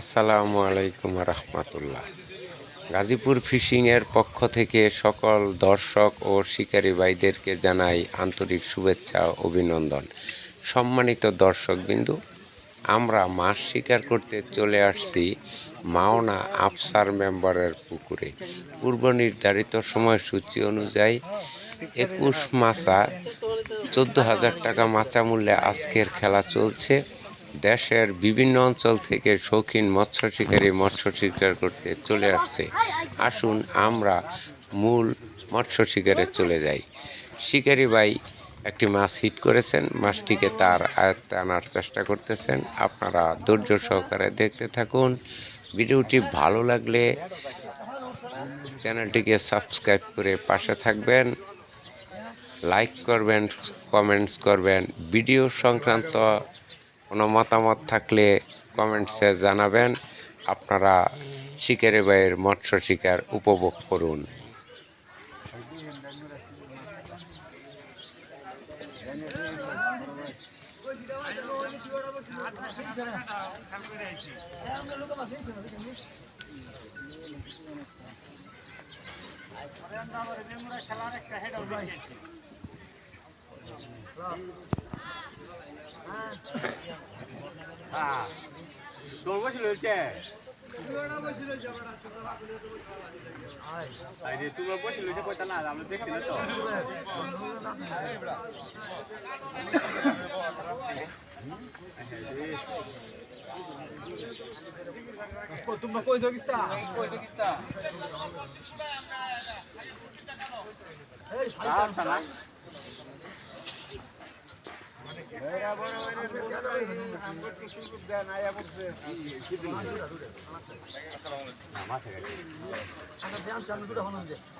আসসালামু আলাইকুম রহমতুল্লাহ। গাজীপুর ফিশিংয়ের পক্ষ থেকে সকল দর্শক ও শিকারী ভাইদেরকে জানাই আন্তরিক শুভেচ্ছা অভিনন্দন। সম্মানিত দর্শকবিন্দু আমরা মাছ শিকার করতে চলে আসছি মাওনা আফসার মেম্বারের পুকুরে। পূর্ব নির্ধারিত সময়সূচি অনুযায়ী একুশ মাসা চোদ্দ হাজার টাকা মাচা মূল্যে আজকের খেলা চলছে। দেশের বিভিন্ন অঞ্চল থেকে শৌখিন মৎস্য শিকারী মৎস্য শিকার করতে চলে আসছে। আসুন আমরা মূল মৎস্য শিকারে চলে যাই। শিকারী ভাই একটি মাছ হিট করেছেন, মাছটিকে তার আয়ত্তে আনার চেষ্টা করতেছেন। আপনারা ধৈর্য সহকারে দেখতে থাকুন। ভিডিওটি ভালো লাগলে চ্যানেলটিকে সাবস্ক্রাইব করে পাশে থাকবেন। লাইক করবেন, কমেন্টস করবেন। ভিডিও সংক্রান্ত কোনো মতামত থাকলে কমেন্টসে জানাবেন। আপনারা শিকারে বাইয়ের মৎস্য শিকার উপভোগ করুন। তোর বসে রয়েছে আরে তুমি বসে রয়েছে কইতা না আমরা দেখছি না তো তোমরা কই দেখিস্তা কই দেখিস্তা আচ্ছা না বসি দুয়াটা কাটন লাগবো এ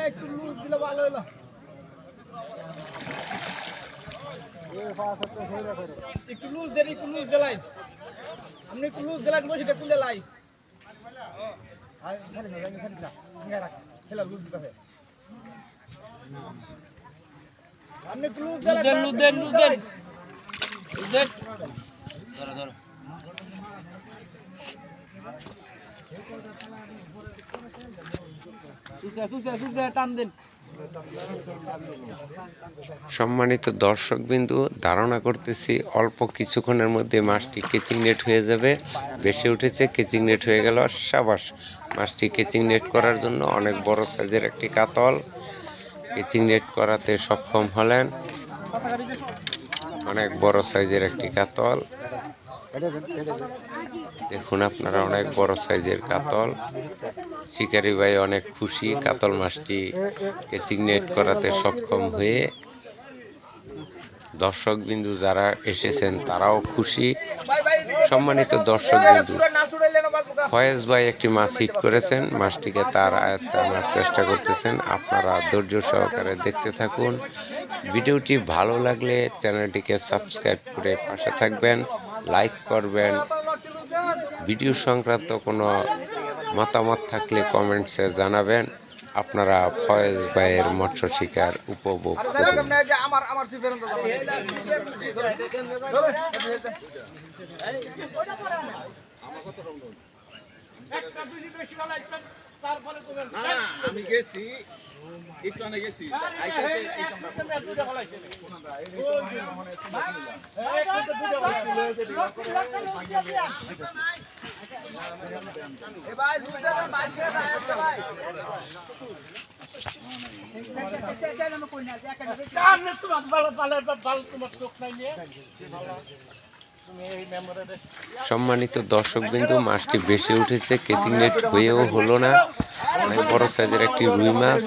একটু লুজ একটু লুজ একটু দিলাই আপনি একটু লুজ দিলেন বসে লাই আপনি একটু লুজ দিলেন লুজ দেন লুজ দেন লুজ দেন ধরো ধরো। সম্মানিত দর্শকবিন্দু, ধারণা করতেছি অল্প কিছুক্ষণের মধ্যে মাছটি কেচিং নেট হয়ে যাবে। বেশি উঠেছে কেচিং নেট হয়ে গেল। সাবাস, মাছটি কেচিং নেট করার জন্য অনেক বড় সাইজের একটি কাতল। কেচিং নেট করাতে সক্ষম হলেন। অনেক বড় সাইজের একটি কাতল। দেখুন, আপনারা অনেক বড় সাইজের কাতল। শিকারি ভাই অনেক খুশি, কাতল মাছটি কেচিং নেট করাতে সক্ষম হয়ে। দর্শক বিন্দু যারা এসেছেন, তারাও খুশি। সম্মানিত দর্শক বিন্দু ফয়েজ ভাই একটি মাছ হিট করেছেন। মাছটিকে তার আয়ত্তে আনার চেষ্টা করতেছেন। আপনারা ধৈর্য সহকারে দেখতে থাকুন। ভিডিওটি ভালো লাগলে চ্যানেলটিকে সাবস্ক্রাইব করে পাশে থাকবেন। লাইক করবেন ভিডিও সংক্রান্ত কোনো মতামত থাকলে কমেন্টসে জানাবেন আপনারা ফয়েজ ভাইয়ের মৎস্য শিকার উপভোগ করুন আমি গেছি একটু আনে গেছি মানে মানে তোমার চোখ নাই নিয়ে তুমি দর্শক বিন্দু মাছটি বেশি উঠেছে কেচিং নেট হয়েও হলো না। অনেক বড় সাইজের একটি রুই মাছ।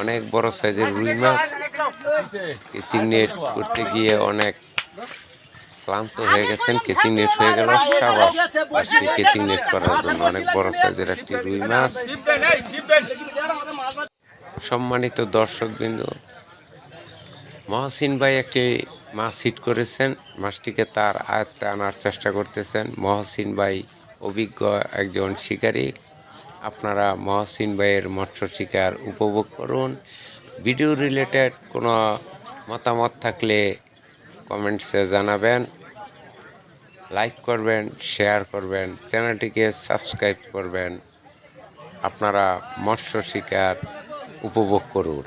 অনেক বড় সাইজের রুই মাছ। কেচিং নেট করতে গিয়ে অনেক ক্লান্ত হয়ে গেছেন। কেচিং নেট হয়ে গেল, সাবাস। মাছটি কেচিং নেট করার জন্য অনেক বড় সাইজের একটি রুই মাছ। সম্মানিত দর্শক বিন্দু মহসিন ভাই একটি মাছ হিট করেছেন মাছটিকে তার আয়ত্তে আনার চেষ্টা করতেছেন। মহসিন ভাই অভিজ্ঞ একজন শিকারী। আপনারা মহসিন ভাইয়ের মৎস্য শিকার উপভোগ করুন। ভিডিও রিলেটেড কোনো মতামত থাকলে কমেন্টসে জানাবেন। লাইক করবেন, শেয়ার করবেন, চ্যানেলটিকে সাবস্ক্রাইব করবেন। আপনারা মৎস্য শিকার উপভোগ করুন।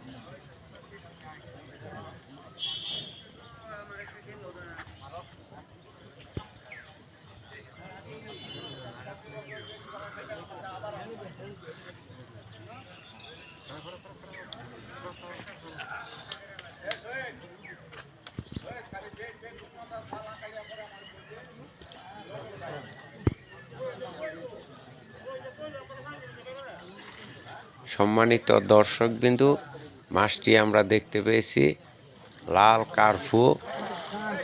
সম্মানিত দর্শকবিন্দু মাছটি আমরা দেখতে পেয়েছি। লাল কার্ফু।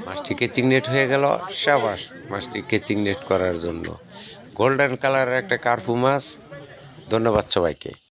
মাছটি কেচিং নেট হয়ে গেল সাবাস মাছটি কেচিং নেট করার জন্য। গোল্ডেন কালারের একটা কার্ফু মাছ। ধন্যবাদ সবাইকে।